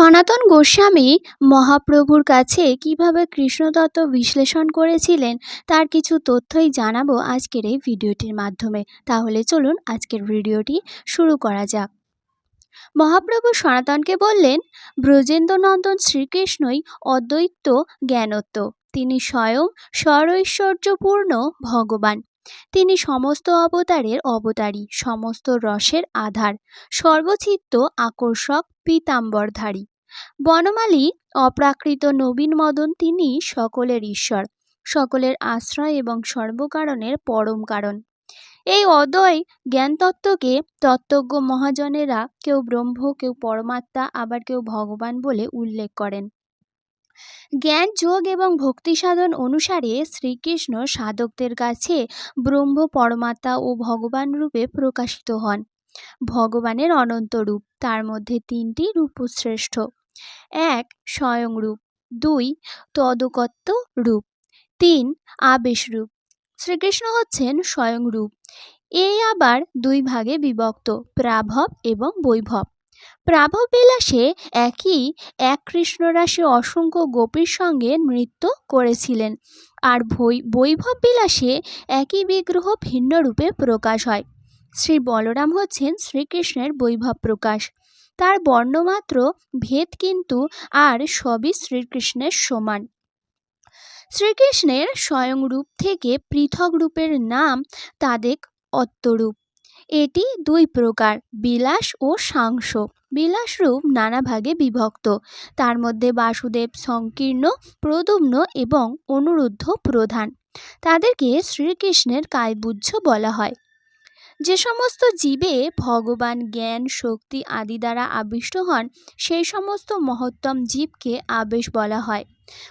সনাতন গোস্বামী মহাপ্রভুর কাছে কীভাবে কৃষ্ণতত্ত্ব বিশ্লেষণ করেছিলেন, তার কিছু তথ্যই জানাব আজকের এই ভিডিওটির মাধ্যমে। তাহলে চলুন আজকের ভিডিওটি শুরু করা যাক। মহাপ্রভু সনাতনকে বললেন, ব্রজেন্দ্রনন্দন শ্রীকৃষ্ণই অদ্বৈত জ্ঞানত্ব। তিনি স্বয়ং স্বরৈশ্বর্যপূর্ণ ভগবান। তিনি সমস্ত অবতারের অবতারী, সমস্ত রসের আধার, সর্বচিত্ত আকর্ষক পীতাম্বরধারী। বনমালী অপ্রাকৃত নবীন মদন তিনি সকলের ঈশ্বর, সকলের আশ্রয় এবং সর্বকারণের পরম কারণ। এই অদয় জ্ঞানতত্ত্বকে তত্ত্বজ্ঞ মহাজনেরা কেউ ব্রহ্ম, কেউ পরমাত্মা, আবার কেউ ভগবান বলে উল্লেখ করেন। জ্ঞান, যোগ এবং ভক্তি সাধন অনুসারে শ্রীকৃষ্ণ সাধকদের কাছে ব্রহ্ম, পরমাত্মা ও ভগবান রূপে প্রকাশিত হন। ভগবানের অনন্ত রূপ তার মধ্যে তিনটি রূপশ্রেষ্ঠ। এক স্বয়ং রূপ, দুই তদকত্ব রূপ, তিন আবেশ রূপ। শ্রীকৃষ্ণ হচ্ছেন স্বয়ং রূপ। এই আবার দুই ভাগে বিভক্ত, প্রাভব এবং বৈভব। প্রাভব বিলাসে একই এক কৃষ্ণরাশি অসংখ্য গোপীর সঙ্গে নৃত্য করেছিলেন আর বৈভব বিলাসে একই বিগ্রহ ভিন্ন রূপে প্রকাশ হয়। শ্রী বলরাম হচ্ছেন শ্রীকৃষ্ণের বৈভব প্রকাশ। তার বর্ণমাত্র ভেদ কিন্তু আর সবই শ্রীকৃষ্ণের সমান। শ্রীকৃষ্ণের স্বয়ং রূপ থেকে পৃথক রূপের নাম তাদের অত্তরূপ এটি দুই প্রকার, বিলাস ও সাংস। বিলাস রূপ নানা ভাগে বিভক্ত। তার মধ্যে বাসুদেব সংকীর্ণ, প্রদুম্ন এবং অনুরুদ্ধ প্রধান। তাদেরকে শ্রীকৃষ্ণের কায়বুজ্জ বলা হয়। যে সমস্ত জীবে ভগবান, জ্ঞান, শক্তি আদি দ্বারা আবিষ্ট হন, সেই সমস্ত মহত্তম জীবকে আবেশ বলা হয়।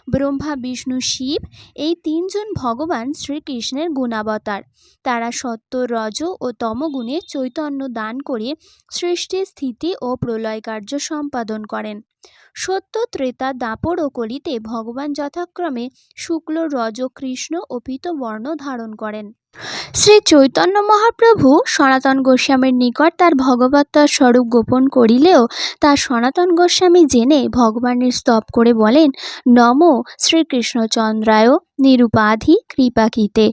ব্রহ্মা, বিষ্ণু, শিব এই তিনজন ভগবান শ্রীকৃষ্ণের গুণাবতার। তারা সত্য, রজ ও তমগুণে চৈতন্য দান করে সৃষ্টি, স্থিতি ও প্রলয় কার্য সম্পাদন করেন। সত্য, ত্রেতা, দাপর ও কলিতে ভগবান যথাক্রমে শুক্ল, রজ, কৃষ্ণ ও বর্ণ ধারণ করেন। শ্রী চৈতন্য মহাপ্রভু সনাতন গোস্বামীর নিকট তার ভগবত্তার স্বরূপ গোপন করিলেও তা সনাতন গোস্বামী জেনে ভগবানের স্তব করে বলেন, নম শ্রীকৃষ্ণচন্দ্রায় নিরুপাধি কৃপাকিতে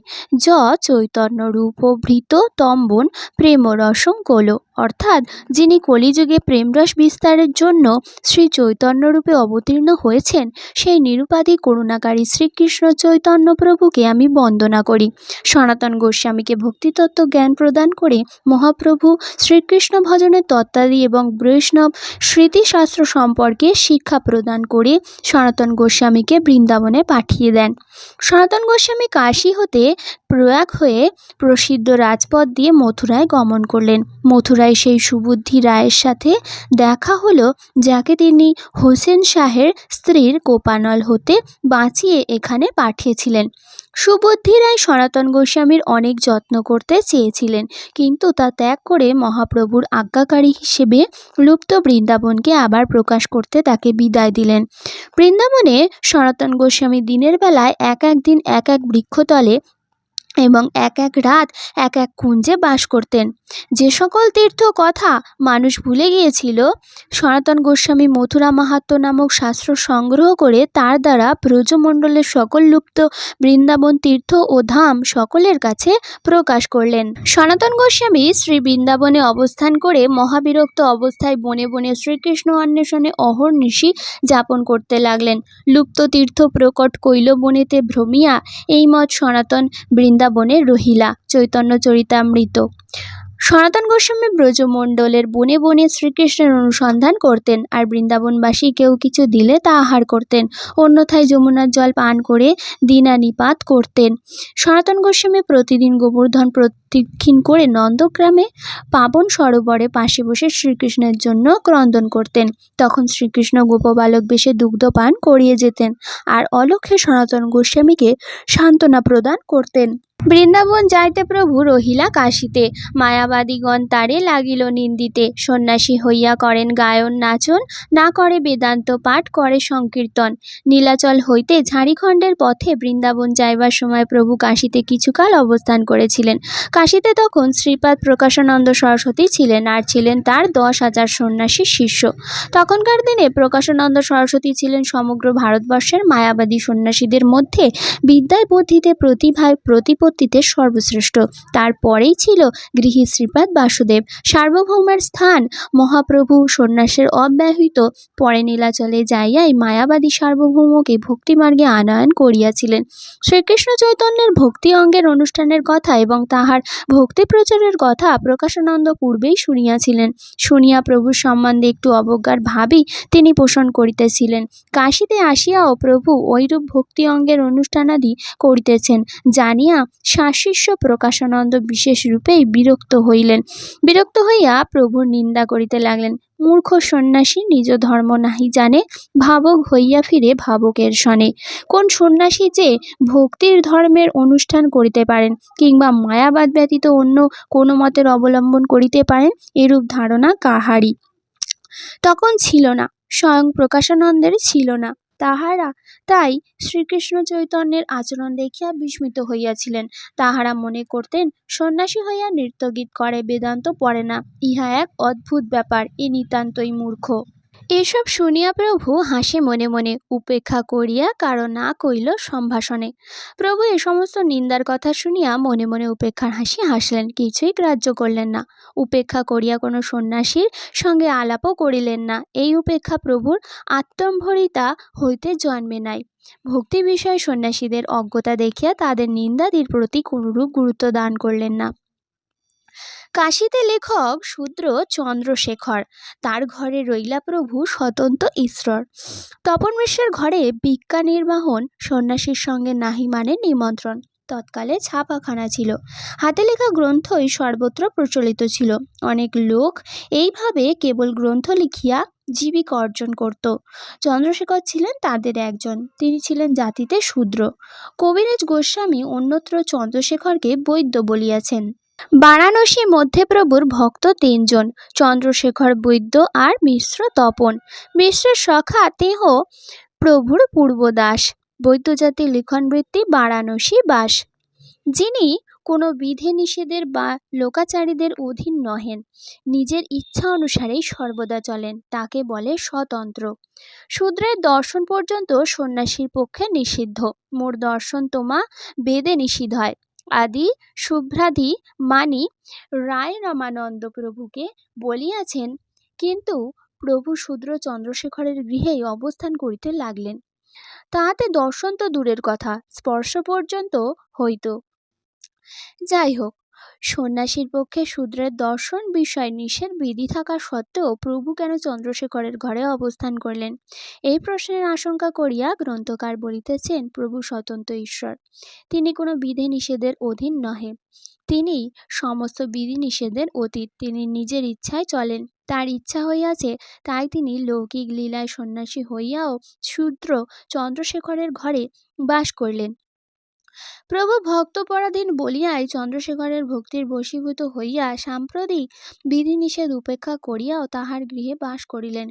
য চৈতন্য রূপভৃত তম্বন প্রেমরসম কোলো। অর্থাৎ যিনি কলিযুগে প্রেমরস বিস্তারের জন্য শ্রী চৈতন্যরূপে অবতীর্ণ হয়েছেন, সেই নিরুপাধি করুণাকারী শ্রীকৃষ্ণ চৈতন্য প্রভুকে আমি বন্দনা করি। সনাতন গোস্বামীকে ভক্তিতত্ত্ব জ্ঞান প্রদান করে মহাপ্রভু শ্রীকৃষ্ণ ভজনের তত্ত্বাদি এবং বৈষ্ণব স্মৃতিশাস্ত্র সম্পর্কে শিক্ষা প্রদান করে সনাতন গোস্বামীকে বৃন্দাবনে পাঠিয়ে দেন। সনাতন গোস্বামী কাশী হতে প্রয়াগ হয়ে প্রসিদ্ধ রাজপথ দিয়ে মথুরায় গমন করলেন। মথুরায় সেই সুবুদ্ধি রায়ের সাথে দেখা হলো, যাকে তিনি হোসেন শাহের স্ত্রীর কোপানল হতে বাঁচিয়ে এখানে পাঠিয়েছিলেন। সুবুদ্ধি রায় সনাতন গোস্বামীর অনেক যত্ন করতে চেয়েছিলেন, কিন্তু তা ত্যাগ করে মহাপ্রভুর আজ্ঞাকারী হিসেবে লুপ্ত বৃন্দাবনকে আবার প্রকাশ করতে তাকে বিদায় দিলেন। বৃন্দাবনে সনাতন গোস্বামী দিনের বেলায় এক এক দিন এক এক বৃক্ষতলে এবং এক এক রাত এক এক কুঞ্জে বাস করতেন। যে সকল তীর্থ কথা মানুষ ভুলে গিয়েছিল, সনাতন গোস্বামী মথুরা মাহাত্ম নামক শাস্ত্র সংগ্রহ করে তার দ্বারা ব্রজমণ্ডলের সকল লুপ্ত বৃন্দাবন তীর্থ ও ধাম সকলের কাছে প্রকাশ করলেন। সনাতন গোস্বামী শ্রী বৃন্দাবনে অবস্থান করে মহাবিরক্ত অবস্থায় বনে বনে শ্রীকৃষ্ণ অন্বেষণে অহর্নিশি যাপন করতে লাগলেন। লুপ্ত তীর্থ প্রকট কৈলবনেতে ভ্রমিয়া, এই মত সনাতন বৃন্দাবনে রহিলা, চৈতন্য চরিতামৃত। সনাতন গোস্বামী ব্রজমণ্ডলের বনে বনে শ্রীকৃষ্ণের অনুসন্ধান করতেন আর বৃন্দাবনবাসী কেউ কিছু দিলে তা আহার করতেন, অন্যথায় যমুনার জল পান করে দিনানিপাত করতেন। সনাতন গোস্বামী প্রতিদিন গোবর্ধন প্রদক্ষিণ করে নন্দগ্রামে পাবন সরোবরে পাশে বসে শ্রীকৃষ্ণের জন্য ক্রন্দন করতেন। তখন শ্রীকৃষ্ণ গোপবালক বেশে দুগ্ধ পান করিয়ে যেতেন আর অলক্ষে সনাতন গোস্বামীকে সান্ত্বনা প্রদান করতেন। বৃন্দাবন যাইতে প্রভু রহিলা কাশিতে, মায়াবাদীগণ তারে লাগিল নিন্দিতে। সন্ন্যাসী হইয়া করেন গায়ন নাচন, না করে বেদান্ত পাঠ করে সংকীর্তন। নীলাচল হইতে ঝাড়িখণ্ডের পথে বৃন্দাবন যাইবার সময় প্রভু কাশীতে কিছুকাল অবস্থান করেছিলেন। কাশীতে তখন শ্রীপাদ প্রকাশানন্দ সরস্বতী ছিলেন আর ছিলেন তার দশ হাজার সন্ন্যাসী শিষ্য। তখনকার দিনে প্রকাশানন্দ সরস্বতী ছিলেন সমগ্র ভারতবর্ষের মায়াবাদী সন্ন্যাসীদের মধ্যে বিদ্যায় বুদ্ধিতে প্রতিভায় প্রতিপত্তিতে সর্বশ্রেষ্ঠ। তারপরেই ছিল গৃহী শ্রীপাদ বাসুদেব। সার্বভৌমের স্থান মহাপ্রভু সন্ন্যাসের অব্যাহত। পরে নীলাচলে যাইয়াই মায়াবাদী সার্বভৌমকে ভক্তিমার্গে আনয়ন করিয়াছিলেন। শ্রীকৃষ্ণ চৈতন্যের ভক্তি অঙ্গের অনুষ্ঠানের কথা এবং তাহার ভক্তি প্রচারের কথা প্রকাশানন্দ পূর্বেই শুনিয়াছিলেন। শুনিয়া প্রভুর সম্বন্ধে একটু অবজ্ঞার ভাবই তিনি পোষণ করিতেছিলেন। কাশিতে আসিয়াও প্রভু ঐরূপ ভক্তি অঙ্গের অনুষ্ঠানাদি করিতেছেন, জানিয়া শাশিষ্য প্রকাশানন্দ বিশেষ রূপেই বিরক্ত হইলেন। বিরক্ত হইয়া প্রভুর নিন্দা করিতে লাগলেন। মূর্খ সন্ন্যাসী নিজ ধর্ম নাহি জানে, ভাবক হইয়া ফিরে ভাবকের সনে। কোন সন্ন্যাসী যে ভক্তির ধর্মের অনুষ্ঠান করিতে পারেন কিংবা মায়াবাদ ব্যতীত অন্য কোনো মতের অবলম্বন করিতে পারেন, এরূপ ধারণা কাহারি তখন ছিল না, স্বয়ং প্রকাশানন্দের ছিল না। তাহারা তাই শ্রীকৃষ্ণ চৈতন্যের আচরণ দেখিয়া বিস্মিত হইয়াছিলেন। তাহারা মনে করতেন, সন্ন্যাসী হইয়া নৃত্যগীত করে, বেদান্ত পড়ে না। ইহা এক অদ্ভুত ব্যাপার, এ নিতান্তই মূর্খ। এসব শুনিয়া প্রভু হাসে মনে মনে উপেক্ষা করিয়া কারও না কইল সম্ভাষণে। প্রভু এ সমস্ত নিন্দার কথা শুনিয়া মনে মনে উপেক্ষার হাসি হাসলেন, কিছুই গ্রাহ্য করলেন না। উপেক্ষা করিয়া কোনো সন্ন্যাসীর সঙ্গে আলাপও করিলেন না। এই উপেক্ষা প্রভুর আত্মম্ভরিতা হইতে জন্মে নাই। ভক্তি বিষয়ে সন্ন্যাসীদের অজ্ঞতা দেখিয়া তাদের নিন্দাদির প্রতি কোনরূপ গুরুত্ব দান করলেন না। কাশীতে লেখক শূদ্র চন্দ্রশেখর। তার ঘরে রইলা প্রভু স্বতন্ত্র ঈশ্বর। তপন মিশ্রের ঘরে ভিক্ষা নির্বাহন সন্ন্যাসীর সঙ্গে নাহি মানে নিমন্ত্রণ। তৎকালে ছাপাখানা ছিল। হাতে লেখা গ্রন্থই সর্বত্র প্রচলিত ছিল। অনেক লোক এইভাবে কেবল গ্রন্থ লিখিয়া জীবিকা অর্জন করত। চন্দ্রশেখর ছিলেন তাদের একজন। তিনি ছিলেন জাতিতে শূদ্র। কবিরাজ গোস্বামী অন্যত্র চন্দ্রশেখরকে বৈদ্য বলিয়াছেন। বারাণসী মধ্যপ্রভুর ভক্ত তিনজন, চন্দ্রশেখর বৈদ্য আর মিশ্র তপন। মিশ্রের সখা তেহ প্রভুর পূর্বদাস। বৈদ্যজাতির লিখনবৃত্তি বারাণসী বাস। যিনি কোনো বিধি নিষেধের বা লোকাচারীদের অধীন নহেন, নিজের ইচ্ছা অনুসারেই সর্বদা চলেন, তাকে বলে স্বতন্ত্র। শূদ্রের দর্শন পর্যন্ত সন্ন্যাসীর পক্ষে নিষিদ্ধ। মোর দর্শন তোমা বেদে নিষিদ্ধ হয়। আদি শুভ্রাধি মানি রায় রামানন্দ প্রভুকে বলিয়াছেন, কিন্তু প্রভু শূদ্র চন্দ্রশেখরের গৃহেই অবস্থান করিতে লাগলেন। তাহাতে দর্শন তো দূরের কথা, স্পর্শ পর্যন্ত হইত। যাই হোক সন্ন্যাসীর পক্ষে শূদ্রের দর্শন বিষয় নিষেধ বিধি থাকা সত্ত্বেও প্রভু কেন চন্দ্রশেখরের ঘরে অবস্থান করলেন? এই প্রশ্নের আশঙ্কা করিয়া গ্রন্থকার বলিতেছেন, প্রভু স্বতন্ত্র ঈশ্বর। তিনি কোনো বিধি নিষেধের অধীন নহে। তিনি সমস্ত বিধি নিষেধের অতীত। তিনি নিজের ইচ্ছায় চলেন। তার ইচ্ছা হইয়াছে, তাই তিনি লৌকিক লীলায় সন্ন্যাসী হইয়াও শূদ্র চন্দ্রশেখরের ঘরে বাস করলেন। প্রভু ভক্তপরাধীন বলিয়াই চন্দ্রশেখরের ভক্তির বশীভূত হইয়া সাম্প্রতিক বিধিনিষেধ উপেক্ষা করিয়াও তাহার গৃহে বাস করিলেন।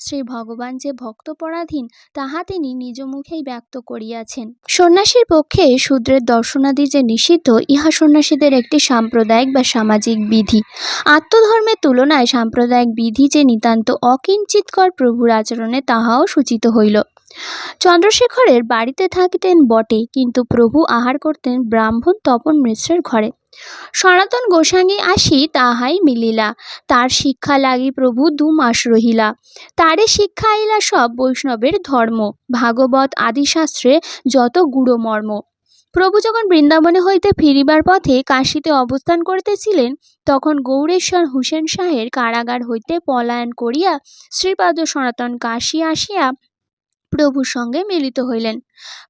শ্রী ভগবান যে ভক্তপরাধীন, তাহা তিনি নিজ মুখেই ব্যক্ত করিয়াছেন। সন্ন্যাসীর পক্ষে শূদ্রের দর্শনাদি যে নিষিদ্ধ, ইহা সন্ন্যাসীদের একটি সাম্প্রদায়িক বা সামাজিক বিধি। আত্মধর্মের তুলনায় সাম্প্রদায়িক বিধি যে নিতান্ত অকিঞ্চিতকর প্রভুর আচরণে তাহাও সূচিত হইল। চন্দ্রশেখরের বাড়িতে থাকিতেন বটে, কিন্তু প্রভু আহার করতেন ব্রাহ্মণ তপন মিশ্রের ঘরে। সনাতন গোসাঙ্গী আসি তাহাই মিলিলা। তার শিক্ষা লাগি প্রভু দু মাস রহিলা। তারে শিক্ষা আইলা সব বৈষ্ণবের ধর্ম, ভাগবত আদি শাস্ত্রে যত গুড়ো মর্ম প্রভু যখন বৃন্দাবনে হইতে ফিরিবার পথে কাশীতে অবস্থান করিতেছিলেন, তখন গৌরেশ্বর হুসেন শাহের কারাগার হইতে পলায়ন করিয়া শ্রীপাদ সনাতন কাশী আসিয়া প্রভুর সঙ্গে মিলিত হইলেন।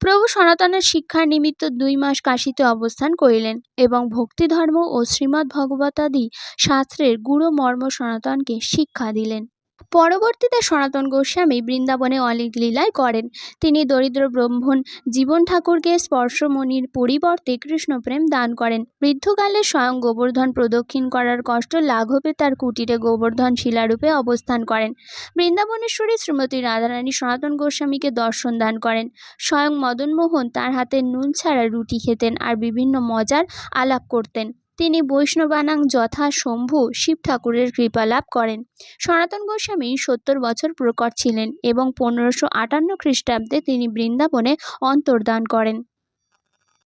প্রভু সনাতনের শিক্ষার নিমিত্ত দুই মাস কাশিতে অবস্থান করিলেন এবং ভক্তি ধর্ম ও শ্রীমদ্ ভগবতাদি শাস্ত্রের গুরু মর্ম সনাতনকে শিক্ষা দিলেন। পরবর্তীতে সনাতন গোস্বামী বৃন্দাবনে অলিক লীলায় করেন। তিনি দরিদ্র ব্রাহ্মণ জীবন ঠাকুরকে স্পর্শমণির পরিবর্তে কৃষ্ণপ্রেম দান করেন। বৃদ্ধকালে স্বয়ং গোবর্ধন প্রদক্ষিণ করার কষ্ট লাঘবে তার কুটিরে গোবর্ধন শিলারূপে অবস্থান করেন। বৃন্দাবনেশ্বরী শ্রীমতী রাধারানী সনাতন গোস্বামীকে দর্শন দান করেন। স্বয়ং মদনমোহন তার হাতে নুন ছাড়া রুটি খেতেন আর বিভিন্ন মজার আলাপ করতেন। তিনি বৈষ্ণবানাং যথা শম্ভু শিব ঠাকুরের কৃপা লাভ করেন। সনাতন গোস্বামী সত্তর বছর প্রকট ছিলেন এবং পনেরোশো আটান্ন খ্রিস্টাব্দে তিনি বৃন্দাবনে অন্তর্দান করেন।